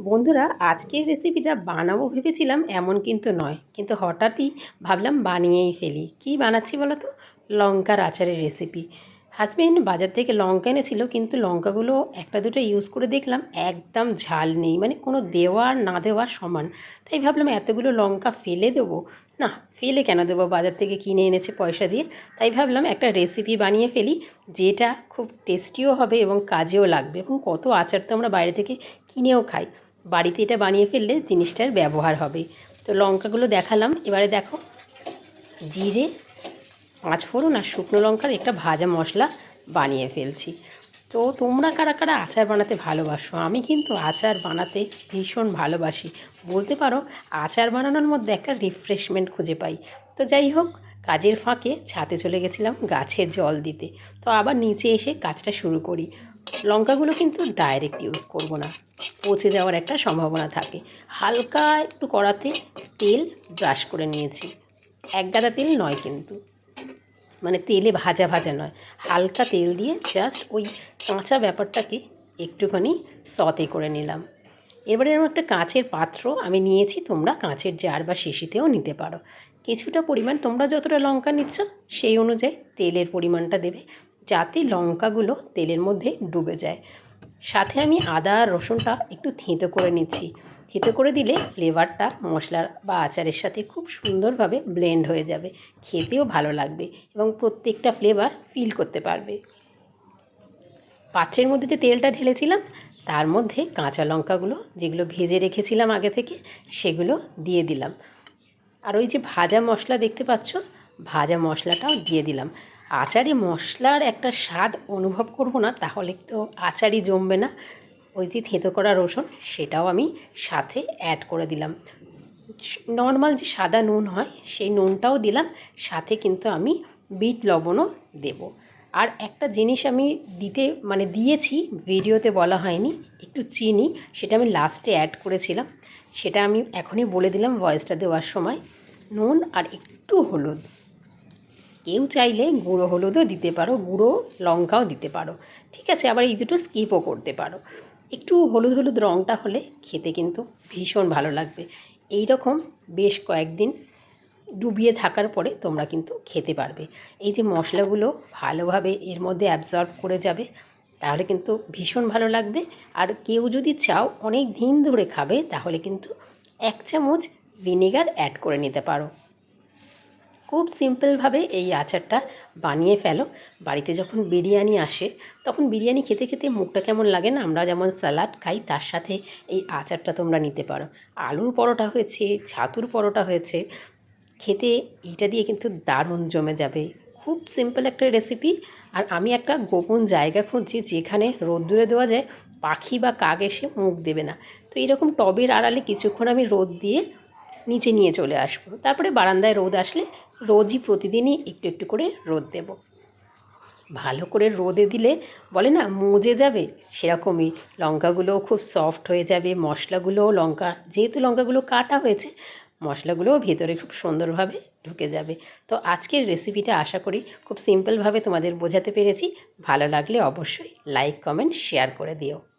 বন্ধুরা, আজকের রেসিপিটা বানাবো ভেবেছিলাম এমন কিন্তু নয়। কিন্তু হঠাৎই ভাবলাম বানিয়েই ফেলি। কী বানাচ্ছি বলো তো লঙ্কার আচারের রেসিপি হাজবেন্ড বাজার থেকে লঙ্কা এনেছিল, কিন্তু লঙ্কাগুলো একটা দুটো ইউজ করে দেখলাম একদম ঝাল নেই। মানে কোনো দেওয়া না দেওয়া সমান। তাই ভাবলাম এতগুলো লঙ্কা ফেলে দেবো। না, ফেলে কেন দেবো? বাজার থেকে কিনে এনেছে পয়সা দিয়ে। তাই ভাবলাম একটা রেসিপি বানিয়ে ফেলি, যেটা খুব টেস্টিও হবে এবং কাজেও লাগবে। এবং কত আচার তো আমরা বাইরে থেকে কিনেও খাই। বাড়িতে এটা বানিয়ে ফেললে জিনিসটার ব্যবহার হবে। তো লঙ্কাগুলো দেখালাম। এবারে দেখো, জিরে, পাঁচ ফোড়ন আর শুকনো লঙ্কার একটা ভাজা মশলা বানিয়ে ফেলছি। তো তোমরা কারা কারা আচার বানাতে ভালোবাসো? আমি কিন্তু আচার বানাতে ভীষণ ভালোবাসি। বলতে পারো, আচার বানানোর মধ্যে একটা রিফ্রেশমেন্ট খুঁজে পাই। তো যাই হোক, কাজের ফাঁকে ছাতে চলে গেছিলাম গাছে জল দিতে। তো আবার নিচে এসে কাজটা শুরু করি। লঙ্কাগুলো কিন্তু ডাইরেক্ট ইউজ করব না। পচে যাওয়ার একটা সম্ভাবনা থাকে। হালকা একটু কড়াতে তেল ব্রাশ করে নিয়েছি। এক গাদা তেল নয় কিন্তু। মানে তেলে ভাজা ভাজা নয়। হালকা তেল দিয়ে জাস্ট ওই কাঁচা ব্যাপারটাকে একটুখানি সতে করে নিলাম। এবারে এরকম একটা কাঁচের পাত্র আমি নিয়েছি, তোমরা কাঁচের জার বা শিশিতেও নিতে পারো। কিছুটা পরিমাণ তোমরা যতটা লঙ্কা নিচ্ছ, সেই অনুযায়ী তেলের পরিমাণটা দেবে। যাতে লঙ্কাগুলো তেলের মধ্যে ডুবে যায়। সাথে আমি আদা আর রসুনটা একটু থেঁতো করে নিচ্ছি। থেঁতো করে দিলে ফ্লেভারটা, মশলার বা আচারের সাথে খুব সুন্দরভাবে ব্লেন্ড হয়ে যাবে। খেতেও ভালো লাগবে এবং প্রত্যেকটা ফ্লেভার ফিল করতে পারবে। পাত্রের মধ্যে যে তেলটা ঢেলেছিলাম, তার মধ্যে কাঁচা লঙ্কাগুলো যেগুলো ভেজে রেখেছিলাম আগে থেকে, সেগুলো দিয়ে দিলাম। আর ওই যে ভাজা মশলা দেখতে পাচ্ছ, ভাজা মশলাটাও দিয়ে দিলাম। আচারে মশলার একটা স্বাদ অনুভব করব না, তাহলে তো আচারই জমবে না। ওই যে থেঁতো করা রসুন, সেটাও আমি সাথে অ্যাড করে দিলাম। নর্মাল যে সাদা নুন হয়, সেই নুনটাও দিলাম, সাথে কিন্তু আমি বিট লবণও দেব। আর একটা জিনিস আমি দিতে মানে দিয়েছি, ভিডিওতে বলা হয়নি, একটু চিনি, সেটা আমি লাস্টে অ্যাড করেছিলাম। সেটা আমি এখনই বলে দিলাম ভয়েসটা দেওয়ার সময়। নুন আর একটু হলুদ। কেউ চাইলে গুঁড়ো হলুদও দিতে পারো, গুঁড়ো লঙ্কাও দিতে পারো। ঠিক আছে, আবার এই দুটো স্কিপও করতে পারো। একটু হলুদ হলুদ রঙটা হলে খেতে কিন্তু ভীষণ ভালো লাগবে। এই রকম বেশ কয়েকদিন ডুবিয়ে থাকার পরে তোমরা কিন্তু খেতে পারবে। এই যে মশলাগুলো ভালোভাবে এর মধ্যে অ্যাবজর্ব করে যাবে, তাহলে কিন্তু ভীষণ ভালো লাগবে। আর কেউ যদি চাও অনেক দিন ধরে খাবে, তাহলে কিন্তু এক চামচ ভিনেগার অ্যাড করে নিতে পারো। খুব সিম্পলভাবে এই আচারটা বানিয়ে ফেলো। বাড়িতে যখন বিরিয়ানি আসে, তখন বিরিয়ানি খেতে খেতে মুখটা কেমন লাগে না? আমরা যেমন স্যালাড খাই, তার সাথে এই আচারটা তোমরা নিতে পারো। আলুর পরোটা হয়েছে, ছাতুর পরোটা হয়েছে, খেতে এইটা দিয়ে কিন্তু দারুণ জমে যাবে। খুব সিম্পল একটা রেসিপি আর আমি একটা গোপন জায়গা খুঁজছি, যেখানে রোদ্দুরে দেওয়া যায়, পাখি বা কাক এসে মুখ দেবে না। তো এরকম টবের আড়ালে কিছুক্ষণ আমি রোদ দিয়ে নিচে নিয়ে চলে আসব। তারপরে বারান্দায় রোদ আসলে রোজই প্রতিদিনই একটু একটু করে রোদ দেব। ভালো করে রোদে দিলে বলে না মজে যাবে, সেরকমই। লঙ্কাগুলোও খুব সফট হয়ে যাবে, মশলাগুলোও লঙ্কা, যেহেতু লঙ্কাগুলো কাটা হয়েছে, মশলাগুলোও ভেতরে খুব সুন্দরভাবে ঢুকে যাবে। তো আজকের রেসিপিটা আশা করি খুব সিম্পলভাবে তোমাদের বোঝাতে পেরেছি। ভালো লাগলে অবশ্যই লাইক কমেন্ট শেয়ার করে দিও।